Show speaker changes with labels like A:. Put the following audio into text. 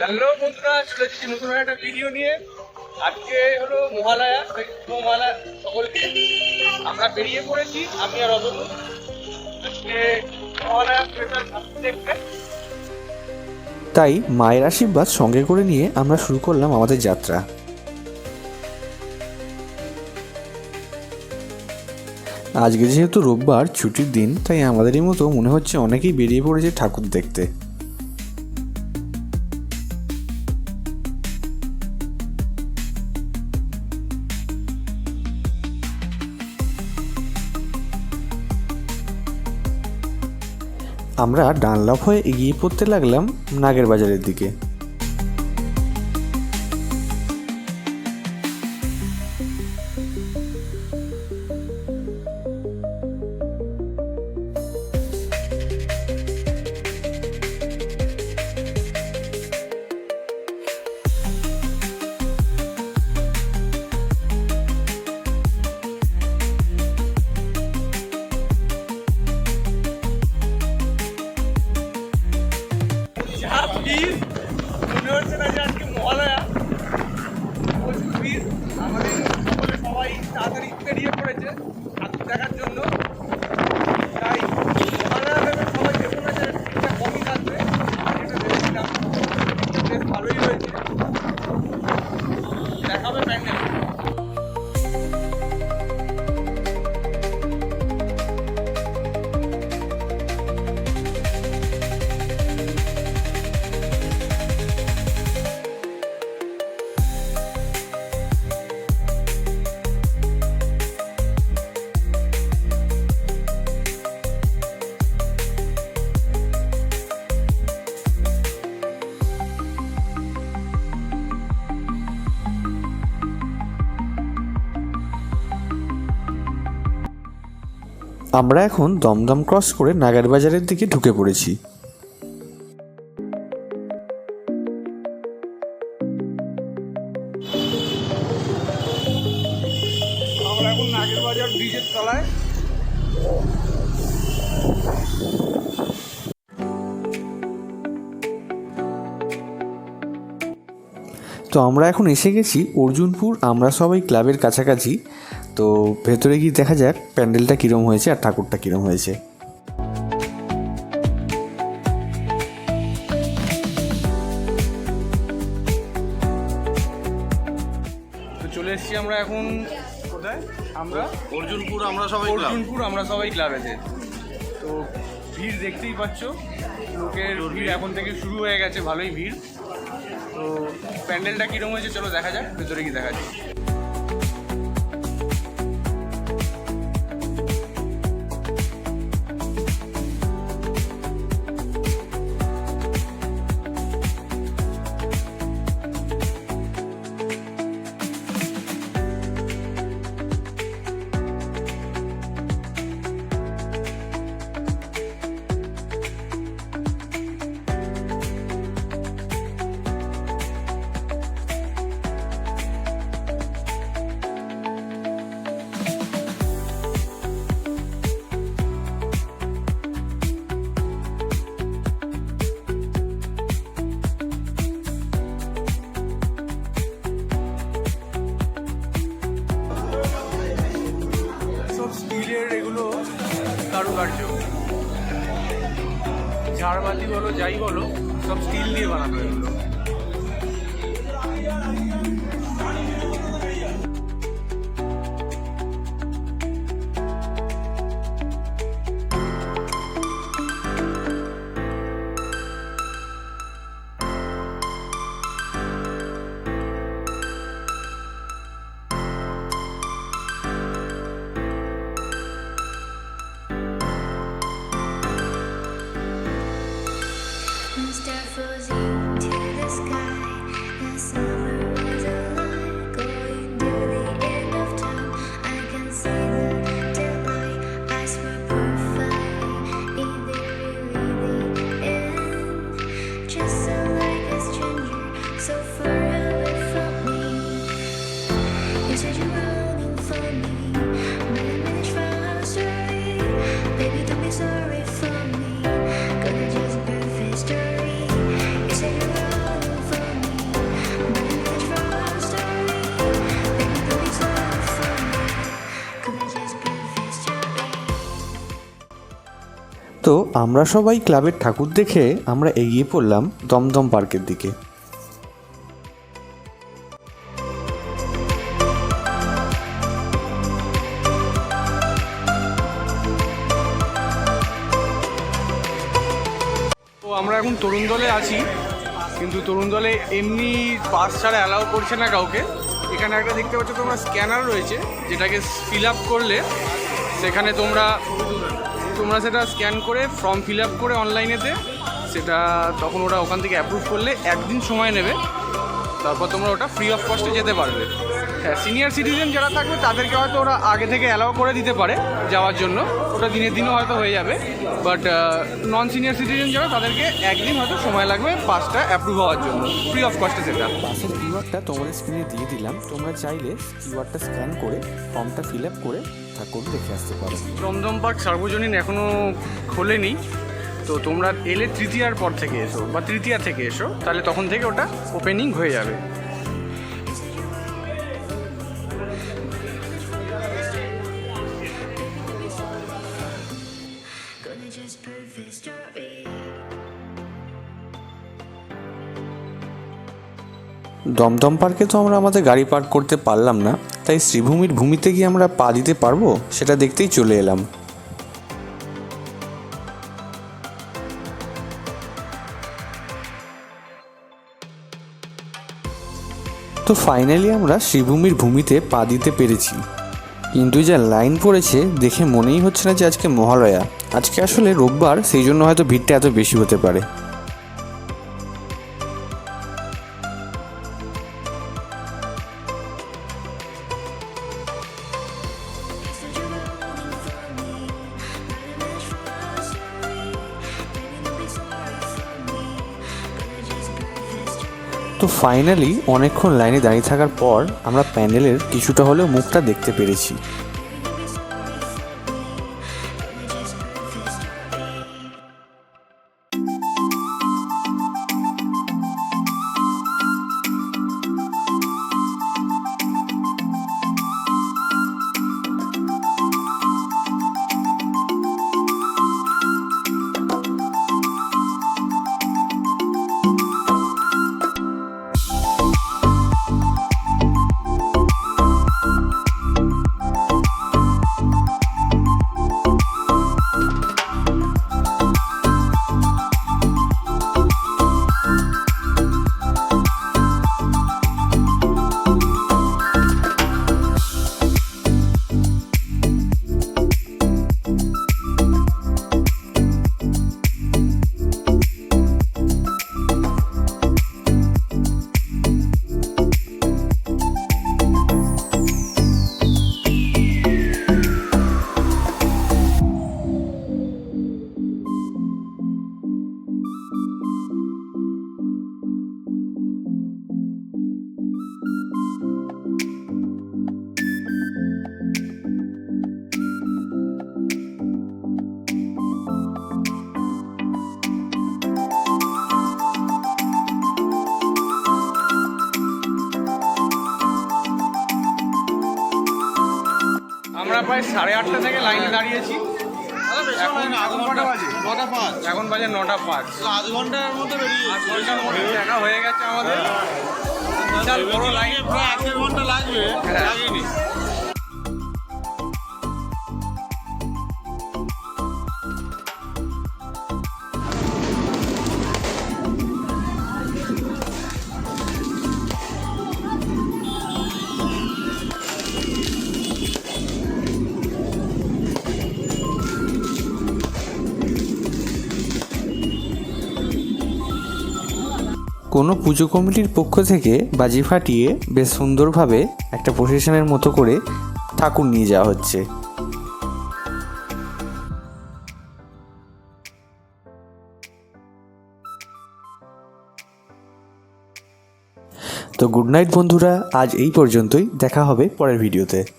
A: Hello বন্ধুরা, চলে এসেছি নতুন একটা ভিডিও নিয়ে। আজকে হলো মহালয়া মহালয়া সকলকে আমরা বেরিয়ে পড়েছি, আমি আর আজকে মহালয়া
B: তাই মায়ের আশীর্বাদ সঙ্গে করে নিয়ে আমরা শুরু করলাম আমাদের যাত্রা। আজকে যেহেতু রোববার ছুটির দিন, তাই আমাদেরই মতো মনে হচ্ছে অনেকেই বেরিয়ে পড়েছে ঠাকুর দেখতে। আমরা ডানলাভ হয়ে এগিয়ে পড়তে লাগলাম নাগের বাজারের দিকে।
A: ভিড় মনে হচ্ছে না যে আমাদের সকলে সবাই তাড়াতাড়ি বেরিয়ে পড়েছে ঠাকুর দেখার জন্য।
B: আমরা এখন দমদম ক্রস করে নাগার বাজারের দিকে ঢুকে পড়েছি।
A: আমরা এখন নাগের ব্রিজের তলায়।
B: তো আমরা এখন এসে গেছি অর্জুনপুর আমরা সবাই ক্লাবের কাছাকাছি। তো ভেতরে গিয়ে দেখা যাক প্যান্ডেলটা কীরম হয়েছে আর ঠাকুরটা কীরম হয়েছে।
A: তো চলে এসেছি আমরা এখন কোথায়? আমরা?
C: অর্জুনপুর আমরা সবাই
A: অর্জুনপুর আমরা সবাই ক্লাবেতে তো ভিড় দেখতেই পাচ্ছ লোকের ভিড় এখন থেকে শুরু হয়ে গেছে ভালোই ভিড়। তো প্যান্ডেলটা কীরকম হয়েছে চলো দেখা যাক ভেতরে কি দেখা যায় ঝাড়বাতি বলো যাই বলো সব স্টিল দিয়ে বানানো এগুলো।
B: তো আমরা সবাই ক্লাবের ঠাকুর দেখে আমরা এগিয়ে পড়লাম দমদম পার্কের দিকে।
A: তো আমরা এখন তরুণ দলে আছি, কিন্তু তরুণ দলে এমনি পাস ছাড়া অ্যালাউ করছে না কাউকে। এখানে একটা দেখতে পাচ্ছ তোমরা স্ক্যানার রয়েছে, যেটাকে ফিল আপ করলে সেখানে তোমরা তোমরা সেটা স্ক্যান করে ফর্ম ফিল আপ করে অনলাইনেতে সেটা তখন ওরা ওখান থেকে অ্যাপ্রুভ করলে একদিন সময় নেবে, তারপর তোমরা ওটা ফ্রি অফ কস্টে যেতে পারবে। হ্যাঁ সিনিয়র সিটিজেন যারা থাকবে তাদেরকে হয়তো ওরা আগে থেকে অ্যালাউ করে দিতে পারে যাওয়ার জন্য। ওটা দিনের দিনও হয়তো হয়ে যাবে। বাট নন সিনিয়র সিটিজেন যারা তাদেরকে একদিন হয়তো সময় লাগবে পাসটা অ্যাপ্রুভ হওয়ার জন্য। ফ্রি অফ কস্টে সেটা
B: বাসের কিউআরটা তোমাদের স্ক্রিনে দিয়ে দিলাম। তোমরা চাইলে কিউআরটা স্ক্যান করে ফর্মটা ফিল আপ করে ঠাকুর দেখে আসতে পারো।
A: দমদম পার্ক সার্বজনীন এখনও খোলেনি। তো তোমরা এলে তৃতীয়ার পর থেকে এসো বা তৃতীয়া থেকে এসো তাহলে তখন থেকে ওটা ওপেনিং হয়ে যাবে।
B: দমদম পার্কে তো আমরা আমাদের গাড়ি পার্ক করতে পারলাম না, তাই শ্রীভূমির ভূমিতে গিয়ে আমরা পা দিতে পারব? সেটা দেখতেই চলে এলাম। তো ফাইনালি আমরা শ্রীভূমির ভূমিতে পা দিতে পেরেছি। কিন্তু যা লাইন পড়েছে, দেখে মনেই হচ্ছে না যে আজকে মহালয়া। আজকে আসলে রোববার, সেই জন্য হয়তো ভিড়টা এত বেশি হতে পারে। তো ফাইনালি অনেকক্ষণ লাইনে দাঁড়িয়ে থাকার পর আমরা প্যান্ডেলের কিছুটা হলেও মুখটা দেখতে পেরেছি।
A: প্রায় সাড়ে আটটা থেকে লাইনে দাঁড়িয়েছি। এখন এখন বাজে
C: নটা পাঁচ। আধ ঘণ্টার মধ্যে বেরিয়ে
A: ঘণ্টার মধ্যে দেখা হয়ে গেছে আমাদের। বিশাল বড় লাইন।
C: প্রায় এক ঘণ্টা লাগবে
A: হ্যাঁ।
C: লাগেনি।
B: কোনো পুজো কমিটির পক্ষ থেকে বাজি ফাটিয়ে বেশ সুন্দরভাবে একটা প্রসেশনের মতো করে ঠাকুর নিয়ে যাওয়া হচ্ছে। তো গুড নাইট বন্ধুরা, আজ এই পর্যন্তই। দেখা হবে পরের ভিডিওতে।